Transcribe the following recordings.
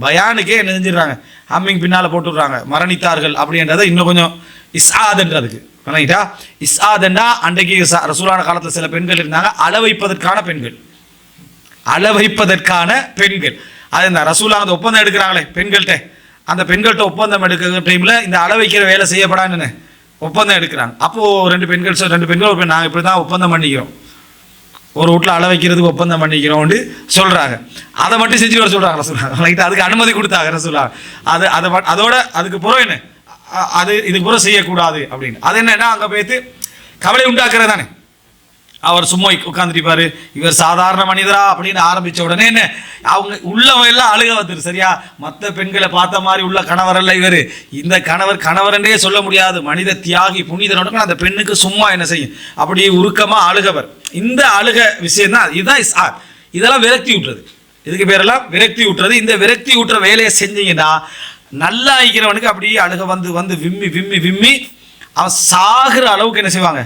பயானுக்கே என்ன செஞ்சிடுறாங்க? ஹம்மிங் பின்னால் போட்டுடுறாங்க. மரணித்தார்கள் அப்படின்றத இன்னும் கொஞ்சம் இஸ்ஆதுன்றதுக்கு. ரைட்டா இஸ்ஆதுன்னா அன்றைக்கு ரசூலான காலத்தில் சில பெண்கள் இருந்தாங்க. அளவைப்பதற்கான பெண்கள். அளவைப்பதற்கான பெண்கள். அது இந்த ரசூலா அந்த ஒப்பந்தம் எடுக்கிறாங்களே பெண்கள்கிட்ட. அந்த பெண்கள்கிட்ட ஒப்பந்தம் எடுக்கிற டைமில் இந்த அளவைக்கிற வேலை செய்யப்படான்னு ஒப்பந்தம் எடுக்கிறாங்க. அப்போது ரெண்டு பெண்கள் ரெண்டு பெண்கள் நாங்கள் இப்படி தான் ஒப்பந்தம் பண்ணிக்கிறோம். ஒரு வீட்டில் அள வைக்கிறதுக்கு ஒப்பந்தம் பண்ணிக்கிறோம்னு சொல்கிறாங்க அதை மட்டும் செஞ்சு வர சொல்கிறாங்க சொல்கிறாங்க ரைட் அதுக்கு அனுமதி கொடுத்தாங்க ரசூலா அது அதை அதோட அதுக்கு புறம் என்ன? அது இதுக்கு புறம் செய்யக்கூடாது அப்படின்னு. அது என்னன்னா அங்கே போய்த்து கவலை உண்டாக்குறது தானே. அவர் சும்மா உட்காந்துருப்பாரு இவர் சாதாரண மனிதரா அப்படின்னு ஆரம்பிச்ச உடனே என்ன அவங்க உள்ளவன் எல்லாம் அழுக வந்துரு சரியா? மற்ற பெண்களை பார்த்த மாதிரி உள்ள கணவர் அல்ல இவர். இந்த கணவர் கணவரன்றே சொல்ல முடியாது. மனித தியாகி புனிதனோட அந்த பெண்ணுக்கு சும்மா என்ன செய்யும்? அப்படி உருக்கமாக அழுகவர். இந்த அழுக விஷயம் தான் இதுதான் இதெல்லாம் விரக்தி விட்டுறது இதுக்கு பேரெல்லாம் விரக்தி விட்டுறது இந்த விரக்தி விட்டுற வேலையை செஞ்சீங்கன்னா நல்லா இருக்கிறவனுக்கு அப்படியே அழுக வந்து வந்து விம்மி விம்மி விம்மி அவன் சாகிற அளவுக்கு என்ன செய்வாங்க?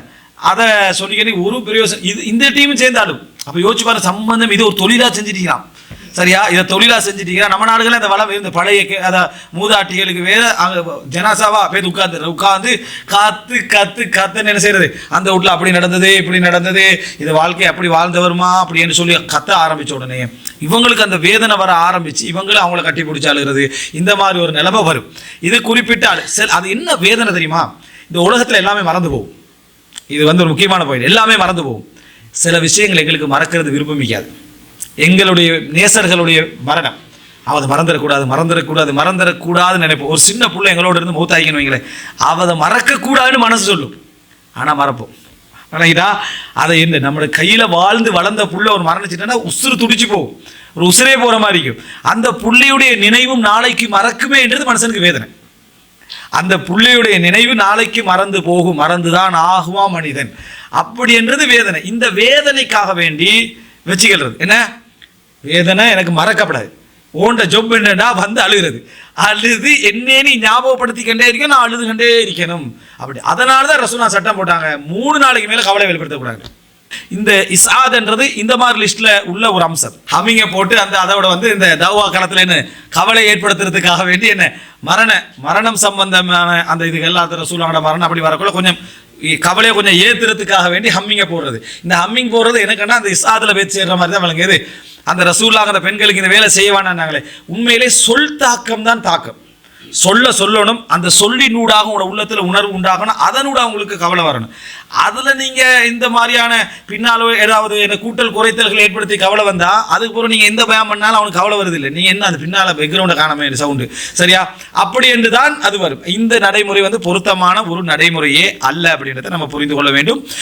அதை சொல்லிக்கணி ஒரு பிரயோசனம். இது இந்த டீமும் சேர்ந்தாலும். அப்போ யோசிச்சு பாரு சம்பந்தம் இது ஒரு தொழிலாக செஞ்சுட்டீங்களாம் சரியா? இதை தொழிலாக செஞ்சுட்டீங்கன்னா நம்ம நாடுகளில் இந்த வளம் இந்த பழைய அதை மூதாட்டிகளுக்கு வேற அங்கே ஜனாசாவா போய் உட்காந்து உட்காந்து காத்து கத்து கத்துன்னு என்ன செய்யறது அந்த வீட்டில் அப்படி நடந்தது இப்படி நடந்தது இது வாழ்க்கை அப்படி வாழ்ந்தவருமா அப்படின்னு சொல்லி கத்த ஆரம்பித்த உடனே இவங்களுக்கு அந்த வேதனை வர ஆரம்பிச்சு இவங்களும் அவங்கள கட்டி பிடிச்சாளுகிறது இந்த மாதிரி ஒரு நிலைமை வரும். இது குறிப்பிட்ட சரி அது என்ன வேதனை தெரியுமா? இந்த உலகத்தில் எல்லாமே மறந்து போகும். இது வந்து ஒரு முக்கியமான பாயிண்ட் எல்லாமே மறந்து போகும். சில விஷயங்கள் எங்களுக்கு மறக்கிறது விருப்பமிக்காது எங்களுடைய நேசர்களுடைய மரணம். அவ மறந்துடக்கூடாது மறந்துடக்கூடாது மறந்துடக்கூடாதுன்னு நினைப்போம். ஒரு சின்ன பிள்ளை எங்களோட இருந்து மூத்தாயிக்கணும் வைங்களேன் அவதை மறக்கக்கூடாதுன்னு மனசு சொல்லும். ஆனால் மறப்போம். ரைட்டா அதை என்ன நம்மளோட கையில் வாழ்ந்து வளர்ந்த புள்ள ஒரு மரணிச்சுட்டேன்னா உசுறு துடிச்சு போகும். ஒரு உசுரே போகிற மாதிரி இருக்கும். அந்த புள்ளியுடைய நினைவும் நாளைக்கு மறக்குமே என்றது மனுஷனுக்கு வேதனை. அந்த புள்ளியுடைய நினைவு நாளைக்கு மறந்து போகும் மறந்துதான் ஆகுமா மனிதன்? அப்படி என்றது வேதனை. இந்த வேதனைக்காக வேண்டி வச்சுக்கிறது. என்ன? வேதனை எனக்கு மறக்கப்படாது. ஓண்ட ஜொப் என்னடா வந்து அழுகிறது. அழுது என்னன்னு நீ கண்டே இருக்கேன் நான் அழுது கண்டே இருக்கணும். அப்படி. அதனால தான் ரசூனா சட்டம் போட்டாங்க. மூணு நாளைக்கு மேலே கவலை வெளிப்படுத்தக்கூடாது. இந்த இசாத்ன்றது இந்த மாதிரி லிஸ்ட்ல உள்ள ஒரு அம்சம். ஹமிங்க போட்டு அந்த அதோட வந்து இந்த தவா களத்துல என்ன கவலை ஏற்படுத்துறதுக்காக வேண்டி என்ன மரண மரணம் சம்பந்தமான அந்த இது எல்லாத்துல சூழ்நாட மரணம் அப்படி வரக்குள்ள கொஞ்சம் கவலையை கொஞ்சம் ஏத்துறதுக்காக வேண்டி ஹம்மிங்க போடுறது. இந்த ஹம்மிங் போடுறது எனக்குன்னா அந்த இசாதில் பேச்சு சேர்ற மாதிரி தான் விளங்குது. அந்த ரசூலாக அந்த பெண்களுக்கு இந்த வேலை செய்ய வேணாங்களே உண்மையிலே சொல் தாக்கம் தான் தாக்கம். சொல்ல சொல்லணும் அந்த சொல்லினூடாக உங்களோட உள்ளத்தில் உணர்வு உண்டாகணும் அதனூட உங்களுக்கு கவலை வரணும். அதில் நீங்கள் இந்த மாதிரியான பின்னாலோ ஏதாவது என்ன கூட்டல் குறைத்தல்கள் ஏற்படுத்தி கவலை வந்தால் அதுக்கு பிறகு எந்த பயம் பண்ணாலும் அவனுக்கு கவலை வருது இல்லை நீங்கள் என்ன அந்த பின்னால் பேக்ரவுண்டை காணமே சவுண்டு சரியா? அப்படி என்று தான் அது வரும். இந்த நடைமுறை வந்து பொருத்தமான ஒரு நடைமுறையே அல்ல அப்படின்றத நம்ம புரிந்து கொள்ள வேண்டும்.